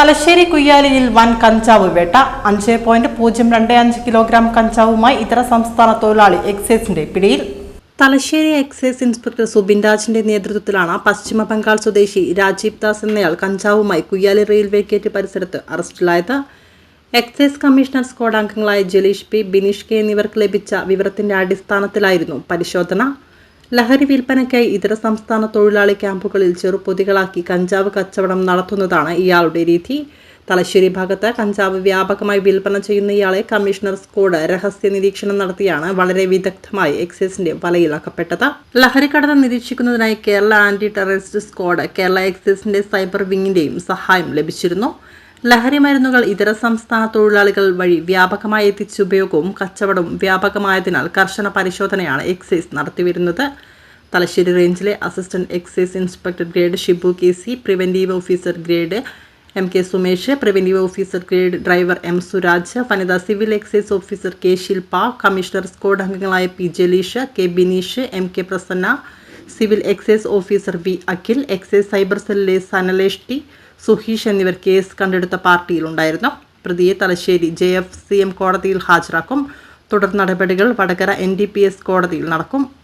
തലശ്ശേരി കുയ്യാലിയിൽ വൻ കഞ്ചാവ് വേട്ട. അഞ്ച് പോയിന്റ് പൂജ്യം രണ്ട് അഞ്ച് കിലോഗ്രാം കഞ്ചാവുമായി ഇതര സംസ്ഥാന തൊഴിലാളി എക്സൈസിന്റെ പിടിയിൽ. തലശ്ശേരി എക്സൈസ് ഇൻസ്പെക്ടർ സുബിൻ രാജിന്റെ നേതൃത്വത്തിലാണ് പശ്ചിമ ബംഗാൾ സ്വദേശി രാജീവ് ദാസ് എന്നയാൾ കഞ്ചാവുമായി കുയ്യാലി റെയിൽവേ ഗേറ്റ് പരിസരത്ത് അറസ്റ്റിലായത്. എക്സൈസ് കമ്മീഷണർ സ്ക്വാഡ് അംഗങ്ങളായ ജലീഷ് പി ബിനീഷ് കെ എന്നിവർക്ക് ലഭിച്ച വിവരത്തിന്റെ അടിസ്ഥാനത്തിലായിരുന്നു പരിശോധന. ലഹരി വിൽപ്പനയ്ക്കായി ഇതര സംസ്ഥാന തൊഴിലാളി ക്യാമ്പുകളിൽ ചെറുപൊതികളാക്കി കഞ്ചാവ് കച്ചവടം നടത്തുന്നതാണ് ഇയാളുടെ രീതി. തലശ്ശേരി ഭാഗത്ത് കഞ്ചാവ് വ്യാപകമായി വിൽപ്പന ചെയ്യുന്ന ഇയാളെ കമ്മീഷണർ സ്കോഡ് രഹസ്യ നിരീക്ഷണം നടത്തിയാണ് വളരെ വിദഗ്ധമായി എക്സൈസിന്റെ വലയിലാക്കപ്പെട്ടത്. ലഹരിക്കടത്ത് നിരീക്ഷിക്കുന്നതിനായി Kerala anti terrorist squad Kerala എക്സൈസിന്റെ cyber വിങ്ങിന്റെയും സഹായം ലഭിച്ചിരുന്നു. ലഹരി മരുന്നുകൾ ഇതര സംസ്ഥാന തൊഴിലാളികൾ വഴി വ്യാപകമായി എത്തിച്ചുപയോഗവും കച്ചവടവും വ്യാപകമായതിനാൽ കർശന പരിശോധനയാണ് എക്സൈസ് നടത്തിവരുന്നത്. തലശ്ശേരി റേഞ്ചിലെ assistant excise inspector grade Shibu K C preventive officer grade M K Sumesh preventive officer grade driver M Suraj വനിതാ civil excise officer K Shilpa commissioner squad അംഗങ്ങളായ P Jaleesh K Bineesh M K Prasanna civil excise officer V Akhil excise cyber സെല്ലിലെ Sanalesh T Suheesh എന്നിവർ case കണ്ടെടുത്ത പാർട്ടിയിലുണ്ടായിരുന്നു. പ്രതിയെ Thalassery J F C M കോടതിയിൽ ഹാജരാക്കും. തുടർ നടപടികൾ Vadakara N D P S കോടതിയിൽ നടക്കും.